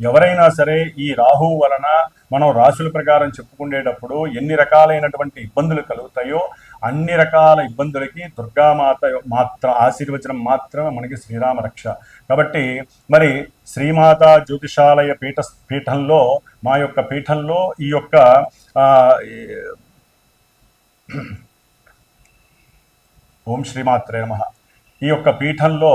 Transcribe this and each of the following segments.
ఎవరైనా సరే ఈ రాహువు వలన మనం రాశుల ప్రకారం చెప్పుకునేటప్పుడు ఎన్ని రకాలైనటువంటి ఇబ్బందులు కలుగుతాయో అన్ని రకాల ఇబ్బందులకి దుర్గామాత మాత్ర ఆశీర్వచనం మాత్రమే మనకి శ్రీరామ రక్ష. కాబట్టి మరి శ్రీమాత జ్యోతిషాలయ పీఠ పీఠంలో మా యొక్క పీఠంలో ఈ యొక్క ఓం శ్రీమాత్రే నమ. ఈ యొక్క పీఠంలో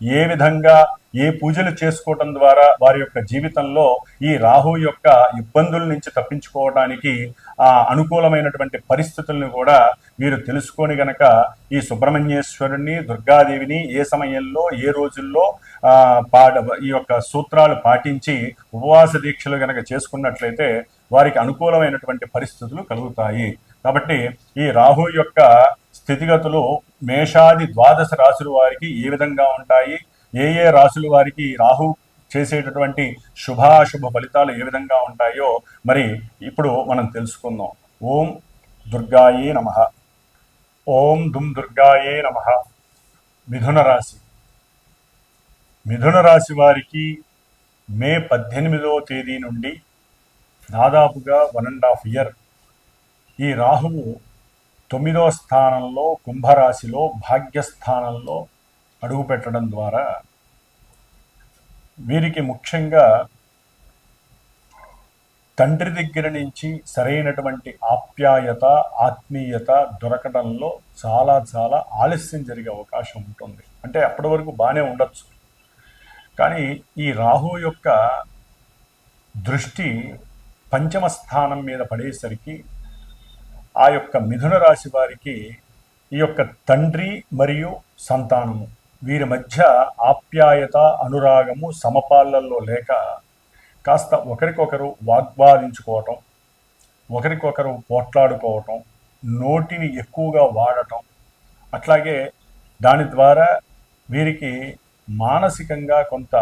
ఏ విధంగా ఏ పూజలు చేసుకోవటం ద్వారా వారి యొక్క జీవితంలో ఈ రాహు యొక్క ఇబ్బందుల నుంచి తప్పించుకోవడానికి ఆ అనుకూలమైనటువంటి పరిస్థితులను కూడా మీరు తెలుసుకొని గనక ఈ సుబ్రహ్మణ్యేశ్వరుని దుర్గాదేవిని ఏ సమయంలో ఏ రోజుల్లో పాడ ఈ యొక్క సూత్రాలు పాటించి ఉపవాస దీక్షలు గనక చేసుకున్నట్లయితే వారికి అనుకూలమైనటువంటి పరిస్థితులు కలుగుతాయి. కాబట్టి ఈ రాహు యొక్క స్థితిగతులు మేషాది ద్వాదశ రాశుల వారికి ఏ విధంగా ఉంటాయి? ఏ ఏ రాశుల వారికి రాహు చేసేటటువంటి శుభాశుభ ఫలితాలు ఏ విధంగా ఉంటాయో మరి ఇప్పుడు మనం తెలుసుకుందాం. ఓం దుర్గాయే నమ. ఓం దుమ్ దుర్గాయే నమ. మిథున రాశి. మిథున రాశి వారికి మే పద్దెనిమిదవ తేదీ నుండి దాదాపుగా వన్ అండ్ హాఫ్ ఇయర్ ఈ రాహువు తొమ్మిదవ స్థానంలో కుంభరాశిలో భాగ్యస్థానంలో అడుగు పెట్టడం ద్వారా వీరికి ముఖ్యంగా తండ్రి దగ్గర నుంచి సరైనటువంటి ఆప్యాయత ఆత్మీయత దొరకడంలో చాలా చాలా ఆలస్యం జరిగే అవకాశం ఉంటుంది. అంటే అప్పటి వరకు బాగానే ఉండొచ్చు. కానీ ఈ రాహు యొక్క దృష్టి పంచమ స్థానం మీద పడేసరికి ఆ యొక్క మిథున రాశి వారికి ఈ యొక్క తండ్రి మరియు సంతానము వీరి మధ్య ఆప్యాయత అనురాగము సమపాలల్లో లేక కాస్త ఒకరికొకరు వాగ్వాదించుకోవటం ఒకరికొకరు పోట్లాడుకోవటం నోటిని ఎక్కువగా వాడటం అట్లాగే దాని ద్వారా వీరికి మానసికంగా కొంత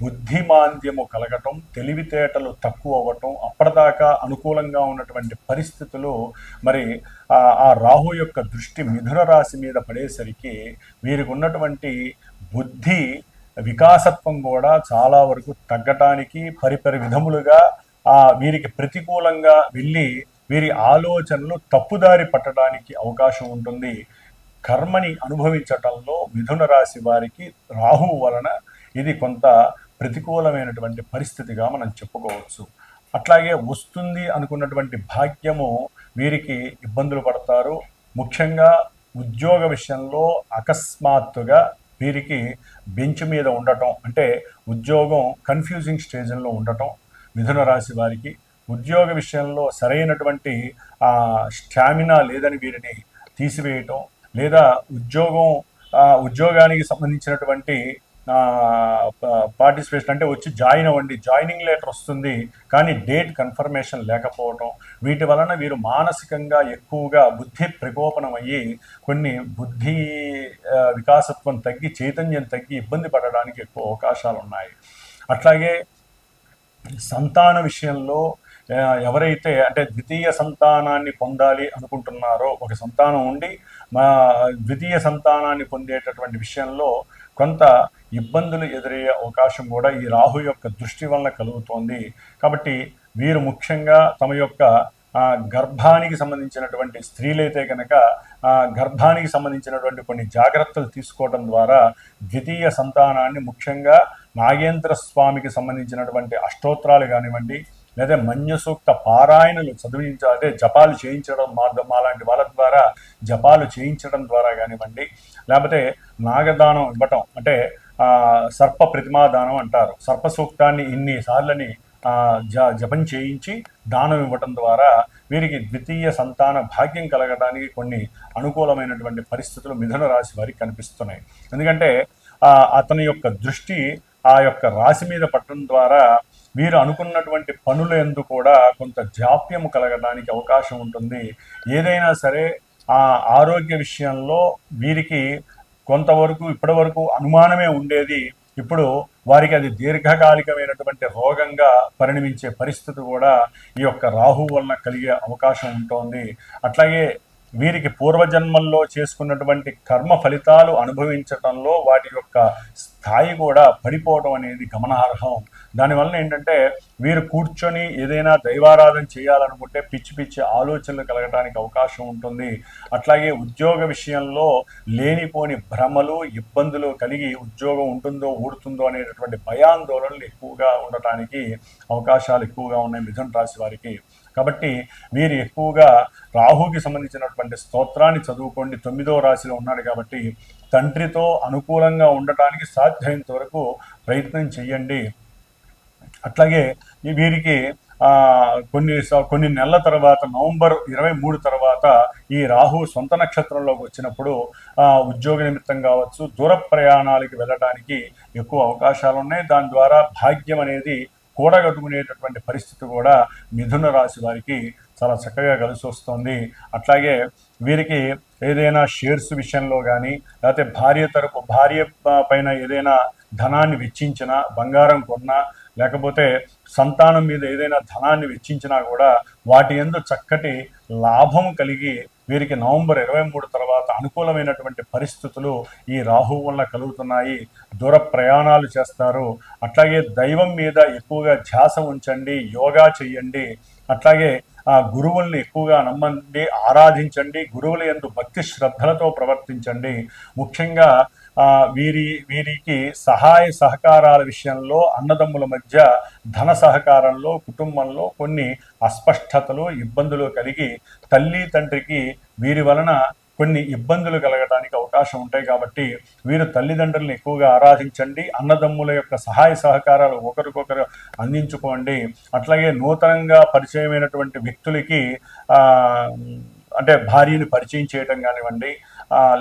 బుద్ధిమాంద్యము కలగటం తెలివితేటలు తక్కువ అవ్వటం అప్పటిదాకా అనుకూలంగా ఉన్నటువంటి పరిస్థితులు మరి ఆ రాహు యొక్క దృష్టి మిథున రాశి మీద పడేసరికి వీరికి ఉన్నటువంటి బుద్ధి వికాసత్వం కూడా చాలా వరకు తగ్గటానికి పరిపరి విధములుగా ఆ వీరికి ప్రతికూలంగా వెళ్ళి వీరి ఆలోచనలు తప్పుదారి పట్టడానికి అవకాశం ఉంటుంది. కర్మని అనుభవించటంలో మిథున రాశి వారికి రాహు వలన ఇది కొంత ప్రతికూలమైనటువంటి పరిస్థితిగా మనం చెప్పుకోవచ్చు. అట్లాగే వస్తుంది అనుకున్నటువంటి భాగ్యము వీరికి ఇబ్బందులు పడతారు. ముఖ్యంగా ఉద్యోగ విషయంలో అకస్మాత్తుగా వీరికి బెంచ్ మీద ఉండటం అంటే ఉద్యోగం కన్ఫ్యూజింగ్ స్టేజ్లో ఉండటం మిథున రాశి వారికి. ఉద్యోగ విషయంలో సరైనటువంటి స్టామినా లేదని వీరిని తీసివేయటం లేదా ఉద్యోగం ఉద్యోగానికి సంబంధించినటువంటి పార్టిసిపేషన్ అంటే వచ్చి జాయిన్ అవ్వండి. జాయినింగ్ లెటర్ వస్తుంది. కానీ డేట్ కన్ఫర్మేషన్ లేకపోవటం వీటి వలన వీరు మానసికంగా ఎక్కువగా బుద్ధి ప్రకోపనం అయ్యి కొన్ని బుద్ధి వికాసత్వం తగ్గి చైతన్యం తగ్గి ఇబ్బంది పడడానికి ఎక్కువ అవకాశాలు ఉన్నాయి అట్లాగే సంతాన విషయంలో ఎవరైతే అంటే ద్వితీయ సంతానాన్ని పొందాలి అనుకుంటున్నారో ఒక సంతానం ఉండి మా ద్వితీయ సంతానాన్ని పొందేటటువంటి విషయంలో కొంత ఇబ్బందులు ఎదురయ్యే అవకాశం కూడా ఈ రాహు యొక్క దృష్టి వలన కలుగుతోంది. కాబట్టి వీరు ముఖ్యంగా తమ యొక్క గర్భానికి సంబంధించినటువంటి స్త్రీలైతే కనుక గర్భానికి సంబంధించినటువంటి కొన్ని జాగ్రత్తలు తీసుకోవడం ద్వారా ద్వితీయ సంతానాన్ని ముఖ్యంగా నాగేంద్ర స్వామికి సంబంధించినటువంటి అష్టోత్తరాలు కానివ్వండి లేదా మన్య సూక్త పారాయణలు చదివించ అదే జపాలు చేయించడం మార్గం అలాంటి వాళ్ళ ద్వారా జపాలు చేయించడం ద్వారా కానివ్వండి లేకపోతే నాగదానం ఇవ్వటం అంటే సర్ప ప్రతిమాదానం అంటారు. సర్ప సూక్తాన్ని ఇన్ని సార్లని జ జపం చేయించి దానం ఇవ్వటం ద్వారా వీరికి ద్వితీయ సంతాన భాగ్యం కలగడానికి కొన్ని అనుకూలమైనటువంటి పరిస్థితులు మిథున రాశి వారికి కనిపిస్తున్నాయి. ఎందుకంటే అతని యొక్క దృష్టి ఆ యొక్క రాశి మీద పట్టడం ద్వారా వీరు అనుకున్నటువంటి పనుల ఎందు కూడా కొంత జాప్యం కలగడానికి అవకాశం ఉంటుంది. ఏదైనా సరే ఆ ఆరోగ్య విషయంలో వీరికి కొంతవరకు ఇప్పటివరకు అనుమానమే ఉండేది. ఇప్పుడు వారికి అది దీర్ఘకాలికమైనటువంటి రోగంగా పరిణమించే పరిస్థితి కూడా ఈ యొక్క రాహు వలన కలిగే అవకాశం ఉంటుంది. అట్లాగే వీరికి పూర్వజన్మల్లో చేసుకున్నటువంటి కర్మ ఫలితాలు అనుభవించటంలో వాటి యొక్క స్థాయి కూడా పడిపోవడం అనేది గమనార్హం. దానివల్ల ఏంటంటే వీరు కూర్చొని ఏదైనా దైవారాధన చేయాలనుకుంటే పిచ్చి పిచ్చి ఆలోచనలు కలగడానికి అవకాశం ఉంటుంది. అట్లాగే ఉద్యోగ విషయంలో లేనిపోని భ్రమలు ఇబ్బందులు కలిగి ఉద్యోగం ఉంటుందో ఊడుతుందో అనేటటువంటి భయాందోళనలు ఎక్కువగా ఉండటానికి అవకాశాలు ఎక్కువగా ఉన్నాయి మిథున రాశి వారికి. కాబట్టి వీరు ఎక్కువగా రాహుకి సంబంధించినటువంటి స్తోత్రాన్ని చదువుకోండి. తొమ్మిదో రాశిలో ఉన్నాడు కాబట్టి తండ్రితో అనుకూలంగా ఉండటానికి సాధ్యమైనంత వరకు ప్రయత్నం చేయండి. అట్లాగే ఈ వీరికి కొన్ని కొన్ని నెలల తర్వాత నవంబర్ ఇరవై మూడు తర్వాత ఈ రాహు సొంత నక్షత్రంలోకి వచ్చినప్పుడు ఉద్యోగ నిమిత్తం కావచ్చు దూర ప్రయాణాలకి వెళ్ళడానికి ఎక్కువ అవకాశాలు ఉన్నాయి దాని ద్వారా భాగ్యం అనేది కూడగట్టుకునేటటువంటి పరిస్థితి కూడా మిథున రాశి వారికి చాలా చక్కగా కలిసి వస్తుంది. అట్లాగే వీరికి ఏదైనా షేర్స్ విషయంలో కానీ లేకపోతే భార్య తరపు భార్య పైన ఏదైనా ధనాన్ని వెచ్చించినా బంగారం కొన్నా లేకపోతే సంతానం మీద ఏదైనా ధనాన్ని వెచ్చించినా కూడా వాటి ఎందు చక్కటి లాభం కలిగి వీరికి నవంబర్ ఇరవై మూడు తర్వాత అనుకూలమైనటువంటి పరిస్థితులు ఈ రాహువు వల్ల కలుగుతున్నాయి. దూర ప్రయాణాలు చేస్తారు. అట్లాగే దైవం మీద ఎక్కువగా ధ్యాస ఉంచండి యోగా చెయ్యండి. అట్లాగే ఆ గురువుల్ని ఎక్కువగా నమ్మండి ఆరాధించండి గురువుల యందు భక్తి శ్రద్ధలతో ప్రవర్తించండి. ముఖ్యంగా వీరి వీరికి సహాయ సహకారాల విషయంలో అన్నదమ్ముల మధ్య ధన సహకారంలో కుటుంబంలో కొన్ని అస్పష్టతలు ఇబ్బందులు కలిగి తల్లి తండ్రికి వీరి వలన కొన్ని ఇబ్బందులు కలగడానికి అవకాశం ఉంటాయి కాబట్టి వీరు తల్లిదండ్రులను ఎక్కువగా ఆరాధించండి. అన్నదమ్ముల యొక్క సహాయ సహకారాలు ఒకరికొకరు అందించుకోండి. అట్లాగే నూతనంగా పరిచయమైనటువంటి వ్యక్తులకి అంటే భార్యని పరిచయం చేయటం కానివ్వండి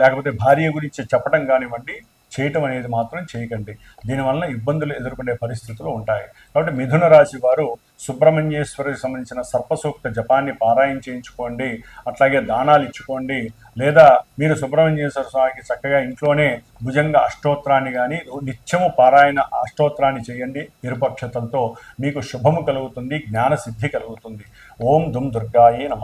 లేకపోతే భార్య గురించి చెప్పడం కానివ్వండి చేయటం అనేది మాత్రం చేయకండి. దీనివల్ల ఇబ్బందులు ఎదుర్కొనే పరిస్థితులు ఉంటాయి. కాబట్టి మిథున రాశి వారు సుబ్రహ్మణ్యేశ్వరికి సంబంధించిన సర్పసూక్త జపాన్ని పారాయణ చేయించుకోండి అట్లాగే దానాలు ఇచ్చుకోండి లేదా మీరు సుబ్రహ్మణ్యేశ్వర స్వామికి చక్కగా ఇంట్లోనే భుజంగ అష్టోత్రాన్ని కానీ నిత్యము పారాయణ అష్టోత్రాన్ని చేయండి ఇరుపక్షతలతో మీకు శుభము కలుగుతుంది జ్ఞాన సిద్ధి కలుగుతుంది. ఓం దుమ్ దుర్గాయే నమ.